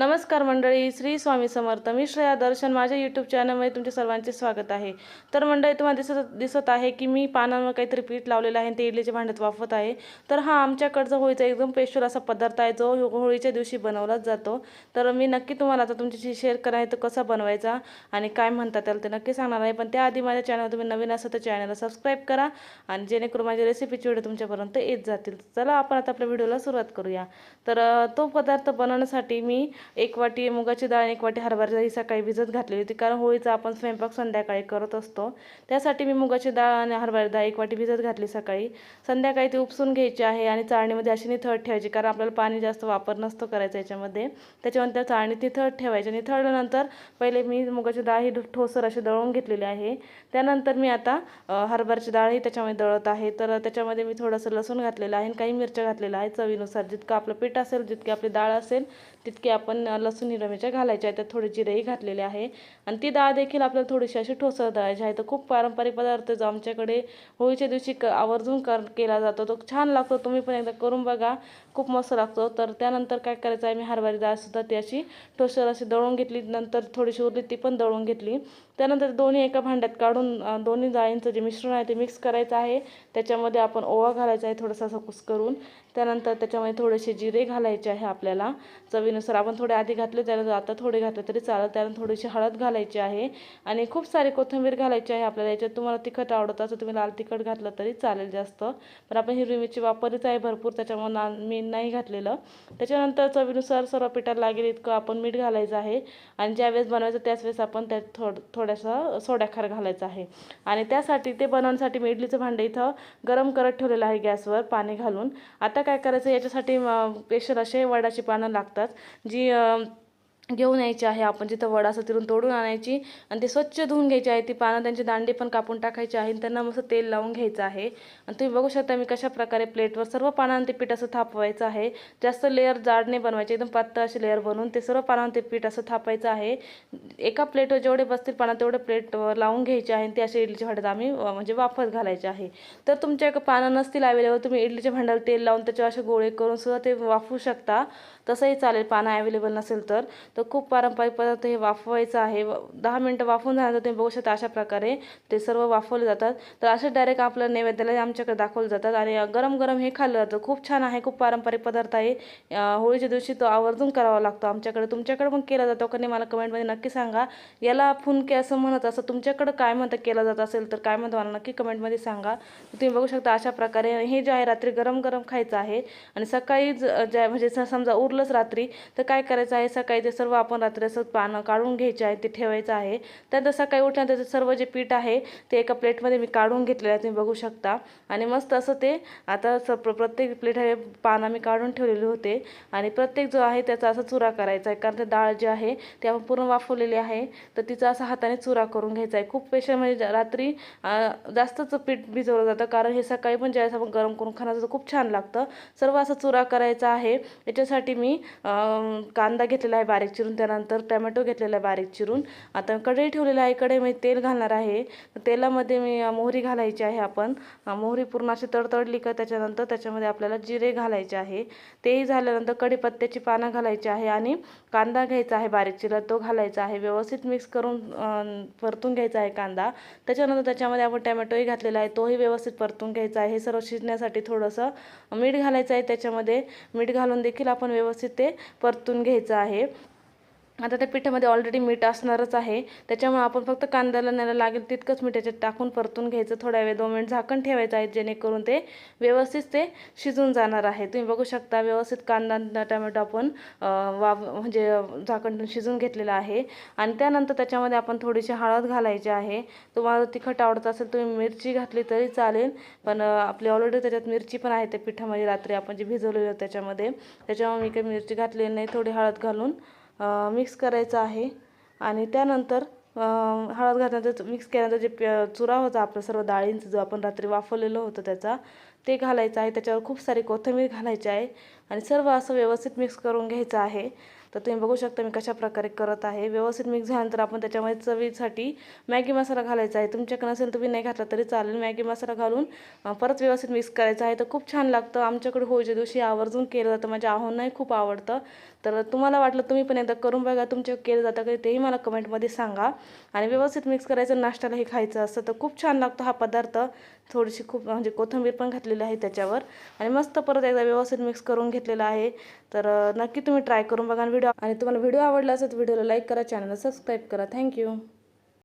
नमस्कार मंडळी श्री स्वामी समर्थ. मी श्रेया दर्शन. माझ्या यूट्यूब चॅनलमध्ये तुमचे सर्वांचे स्वागत आहे. तर मंडळी तुम्हाला दिसत दिसत आहे की मी पानांवर काहीतरी पीठ लावलेलं आहे आणि ते इडलीच्या भांड्यात वाफत आहे. तर हा आमच्याकडचा होळीचा एकदम स्पेशल असा पदार्थ आहे जो होळीच्या दिवशी बनवलाच जातो. तर मी नक्की तुम्हाला आता तुमच्याशी शेअर करायचं तो कसा बनवायचा आणि काय म्हणतात त्याला ते नक्की सांगणार आहे. पण त्याआधी माझ्या चॅनल तुम्ही नवीन असाल तर चॅनलला सबस्क्राईब करा आणि जेणेकरून माझ्या रेसिपीचे व्हिडिओ तुमच्यापर्यंत येत जातील. चला आपण आता आपल्या व्हिडिओला सुरुवात करूया. तर तो पदार्थ बनवण्यासाठी मी एक वाटी मुगाची डाळ आणि एक वाटी हरभरा डाळ ही सकाळी भिजत घातलेली होती. कारण होळीचा आपण स्वयंपाक संध्याकाळी करत असतो. त्यासाठी मी मुगाची डाळ आणि हरभरा डाळ एक वाटी भिजत घातली सकाळी. संध्याकाळी ती उपसून घ्यायची आहे आणि चाळणीमध्ये अशी निथळत ठेवायची कारण आपल्याला पाणी जास्त वापर नसतो करायचा याच्यामध्ये. त्याच्यानंतर चाळणी निथळत ठेवायची आणि थळल्यानंतर पहिले मी मुगाची डाळ ही ठोसर अशी दळून घेतलेली आहे. त्यानंतर मी आता हरभराची हरभऱ्याची डाळ ही त्याच्यामध्ये दळत आहे. तर त्याच्यामध्ये मी थोडंसं लसूण घातलेलं आहे आणि काही मिरच्या घातलेल्या आहे चवीनुसार. जितकं आपलं पीठ असेल जितकी आपली डाळ असेल तितके आपण लसूण हिरव्या मिरच्या घालायच्या आहेत. तर थोडी जिरेही घातलेले आहे. आणि ती डाळ देखील आपल्याला थोडीशी अशी ठोसर दळायची आहे. तर खूप पारंपरिक पदार्थ जो आमच्याकडे होळीच्या दिवशी क आवर्जून कर केला जातो. तो छान लागतो. तुम्ही पण एकदा करून बघा. खूप मस्त लागतो. तर त्यानंतर काय करायचं? आहे मी हरभरी डाळसुद्धा ती अशी ठोसर अशी दळून घेतली. नंतर थोडीशी उरली ती पण दळून घेतली. त्यानंतर दोन्ही एका भांड्यात काढून दोन्ही डाळींचं जे मिश्रण आहे ते मिक्स करायचं आहे. त्याच्यामध्ये आपण ओवा घालायचा आहे थोडासा असं कुस्करून त्यानंतर त्याच्यामध्ये थोडेसे जिरे घालायचे आहे आपल्याला. चवीनुसार आपण थोडे आधी घातले त्यानंतर आता थोडे घातले तरी चालेल. त्यानंतर थोडीशी हळद घालायची आहे. आणि खूप सारी कोथिंबीर घालायची आहे आपल्याला. याच्यात तुम्हाला तिखट आवडत असं तुम्ही लाल तिखट घातलं तरी चालेल जास्त. पण आपण हिरवी मिरची वापरलीच आहे भरपूर. त्याच्यामुळे ना मी नाही घातलेलं. त्याच्यानंतर चवीनुसार सर्व पिठाला लागेल इतकं आपण मीठ घालायचं आहे. आणि ज्यावेळेस बनवायचं त्याच वेळेस आपण त्यात थोड थोडासा सोडा खार घालायचा आहे. आणि त्यासाठी ते बनवण्यासाठी मी इडलीचं भांडं इथं गरम करत ठेवलेलं आहे गॅसवर पाणी घालून. आता काय करायचं? याच्यासाठी स्पेशल असे वडाची पानं लागतात जी घेऊन यायची आहे आपण. जिथं वड असं तिथून तोडून आणायची आणि ते स्वच्छ धुवून घ्यायची आहे. ती पानं त्यांचे दांडे पण कापून टाकायचे आहे. आणि त्यांना मस्त तेल लावून घ्यायचं आहे. आणि तुम्ही बघू शकता मी कशा प्रकारे प्लेटवर सर्व पानांना ते पीठ असं थापवायचं आहे. जास्त लेअर जाड नाही बनवायचे. एकदम पातळ असे लेअर बनवून ते सर्व पानांना ते पीठ असं थापायचं आहे. एका प्लेटवर जेवढे बसतील पानं तेवढे प्लेटवर लावून घ्यायचे आहे. आणि ते असे इडलीच्या भांड्यात आम्ही म्हणजे वाफत घालायचे आहे. तर तुमच्या एका पानं नसतील अवेलेबल तुम्ही इडलीच्या भांड्याला तेल लावून त्याच्यावर असे गोळे करून सुद्धा ते वाफवू शकता. तसंही चालेल. पानं अवेलेबल नसेल तर तर खूप पारंपरिक पदार्थ हे वाफवायचं आहे. व- दहा मिनटं वाफवून झाल्यानंतर तुम्ही बघू शकता अशा प्रकारे ते सर्व वाफवले जातात. तर असे डायरेक्ट आपलं नैवेद्याला आमच्याकडे दाखवले जातात आणि गरम गरम हे खाल्लं जातं. खूप छान आहे. खूप पारंपरिक पदार्थ आहे. होळीच्या दिवशी तो आवर्जून करावा लागतो आमच्याकडे. तुमच्याकडे पण केला जातो. का नाही मला कमेंटमध्ये नक्की सांगा. याला फुनके असं म्हणत असं तुमच्याकडं काय म्हणतं केलं जात असेल तर काय म्हणतं मला नक्की कमेंटमध्ये सांगा. तुम्ही बघू शकता अशा प्रकारे हे जे आहे रात्री गरम गरम खायचं आहे आणि सकाळी ज- ज्या म्हणजे समजा उरलंच रात्री तर काय करायचं आहे? सकाळी ते सर्व आपण रात्री असं पानं काढून घ्यायचे आहे ते ठेवायचं आहे. त्यानंतर सकाळी उठल्यानंतर ते सर्व जे पीठ आहे ते एका प्लेटमध्ये मी काढून घेतलेलं आहे तुम्ही बघू शकता. आणि मस्त असं ते आता स प्रत्येक प्लेट हे पानं मी काढून ठेवलेले होते. आणि प्रत्येक जो आहे त्याचा असा चुरा करायचा आहे कारण ते डाळ जी आहे ती आपण पूर्ण वाफवलेली आहे तर तिचा असा हाताने चुरा करून घ्यायचा आहे. खूप स्पेशल म्हणजे रात्री जास्तच पीठ भिजवलं जातं कारण हे सकाळी पण ज्यावेळेस आपण गरम करून खाण्याचं खूप छान लागतं. सर्व असं चुरा करायचा आहे. याच्यासाठी मी कांदा घेतलेला आहे बारीक चिरून त्यानंतर टमॅटो घेतलेला आहे बारीक चिरून. आता कढई ठेवलेला आहे. कढईमध्ये तेल घालणार आहे. तेलामध्ये मी मोहरी घालायची आहे आपण. मोहरी पूर्ण अशी तडतडली का त्याच्यानंतर त्याच्यामध्ये आपल्याला जिरे घालायचे आहे. तेही झाल्यानंतर कढीपत्त्याची पानं घालायची आहे आणि कांदा घ्यायचा आहे बारीक चिरा तो घालायचा आहे. व्यवस्थित मिक्स करून परतून घ्यायचा आहे कांदा. त्याच्यानंतर त्याच्यामध्ये आपण टमॅटोही घातलेला आहे. तोही व्यवस्थित परतून घ्यायचा आहे. हे सर्व शिजण्यासाठी थोडंसं मीठ घालायचं आहे त्याच्यामध्ये. मीठ घालून देखील आपण व्यवस्थित ते परतून घ्यायचं आहे. आता त्या पिठामध्ये ऑलरेडी मीठ असणारच आहे. त्याच्यामुळे आपण फक्त कांद्याला न्यायला लागेल तितकंच मीठ याच्यात टाकून परतून घ्यायचं. थोड्या वेळ दोन मिनिट झाकण ठेवायचं आहे जेणेकरून ते व्यवस्थित ते शिजून जाणार आहे. तुम्ही बघू शकता व्यवस्थित कांदा टमॅटो आपण वाव म्हणजे झाकण शिजून घेतलेलं आहे. आणि त्यानंतर त्याच्यामध्ये आपण थोडीशी हळद घालायची आहे. तुम्हाला तिखट आवडत असेल तुम्ही मिरची घातली तरी चालेल. पण आपली ऑलरेडी त्याच्यात मिरची पण आहे त्या पिठामध्ये रात्री आपण जे भिजवलेलं त्याच्यामध्ये. त्याच्यामुळे मी काही मिरची घातलेली नाही थोडी हळद घालून. मिक्स करायचं आहे. आणि त्यानंतर हळद घातल्यानंतर मिक्स केल्यानंतर जे प- चुरा होता आपलं सर्व डाळींचं जो आपण रात्री वाफवलेलं होतं त्याचा ते घालायचं आहे. त्याच्यावर खूप सारी कोथिंबीर घालायची आहे. आणि सर्व असं व्यवस्थित मिक्स करून घ्यायचं आहे. तर तुम्ही बघू शकता मी कशा प्रकारे करत आहे. व्यवस्थित मिक्स झाल्यानंतर आपण त्याच्यामध्ये चवीसाठी मॅगी मसाला घालायचा आहे. तुमच्याकडे नसेल तुम्ही नाही घातला तरी चालेल. मॅगी मसाला घालून परत व्यवस्थित मिक्स करायचा आहे. तर खूप छान लागतं. आमच्याकडे होळीच्या दिवशी आवर्जून केलं जातं माझ्या आहोंनाही खूप आवडतं. तर तुम्हाला वाटलं तुम्ही पण एकदा करून बघा. तुमच्या केलं जातं का तेही मला कमेंटमध्ये सांगा. आणि व्यवस्थित मिक्स करायचं नाश्त्यालाही खायचं असतं तर खूप छान लागतो हा पदार्थ. थोडीशी खूप म्हणजे कोथिंबीर पण घातलेली आहे त्याच्यावर. आणि मस्त परत एकदा व्यवस्थित मिक्स करून घेतलेलं आहे. तर नक्की तुम्ही ट्राय करून बघा व्हिडिओ आणि तुम्हाला व्हिडिओ आवडला असेल तर व्हिडिओला लाईक करा चॅनलला सबस्क्राईब करा. थँक्यू